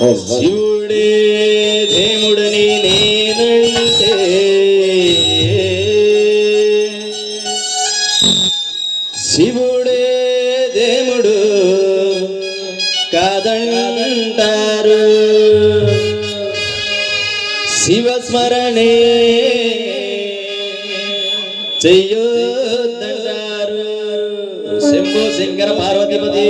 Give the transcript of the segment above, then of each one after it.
సస్యుడే దేవుడని నేనంటే శివుడే దేవుడు కాదంటారు. శివస్మరణే చెయ్యొద్దంటారు. Shambho Shankara పార్వతిపతి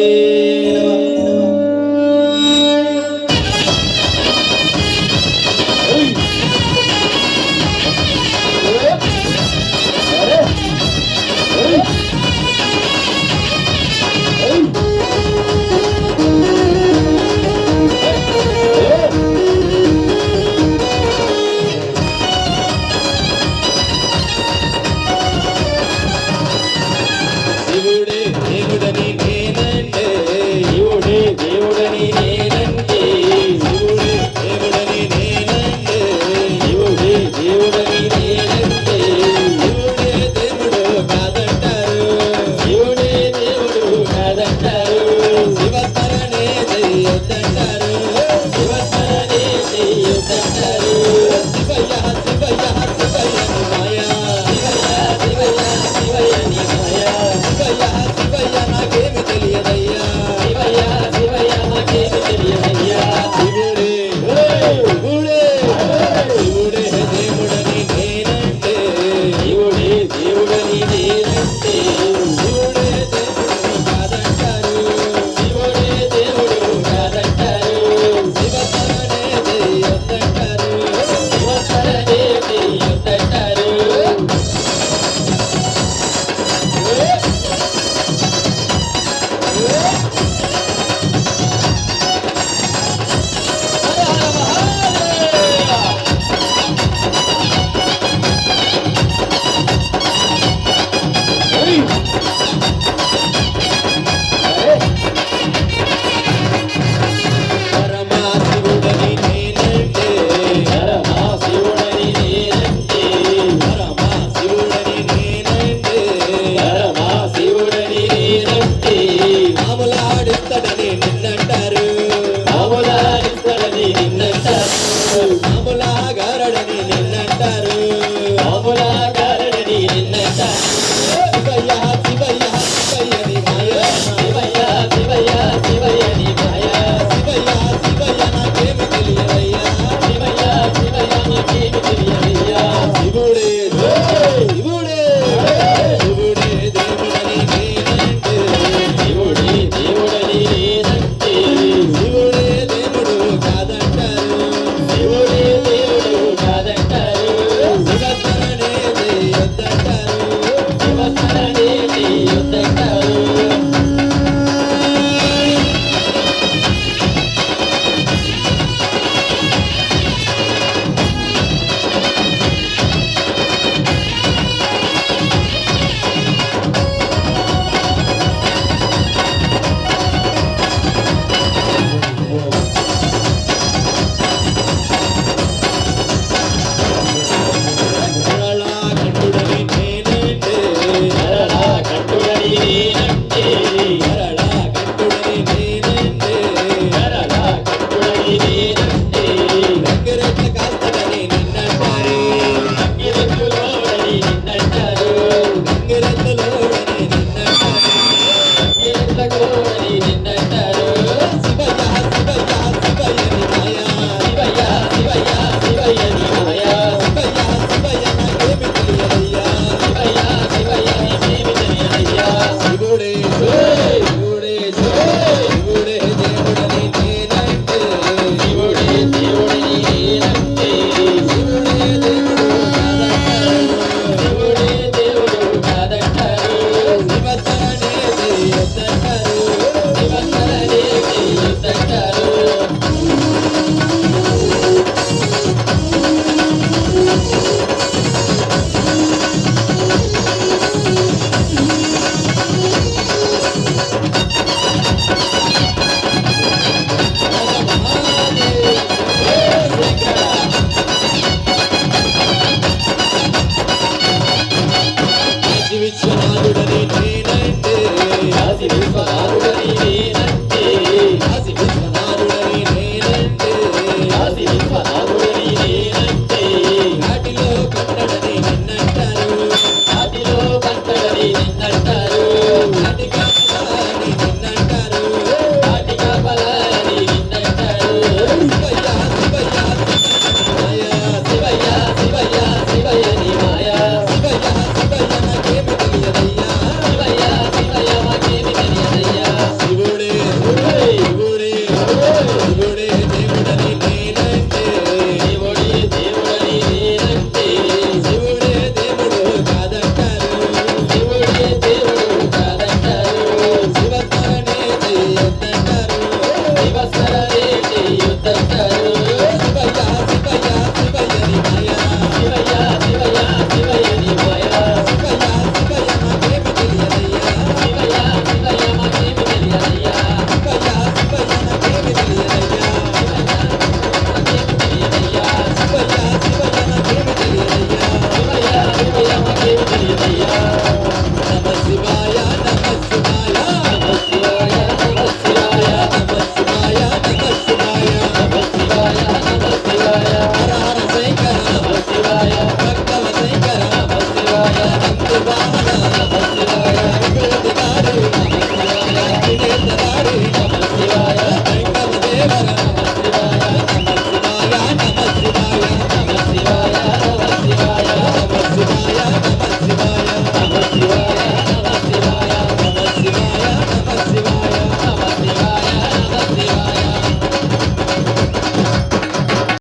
It's another day.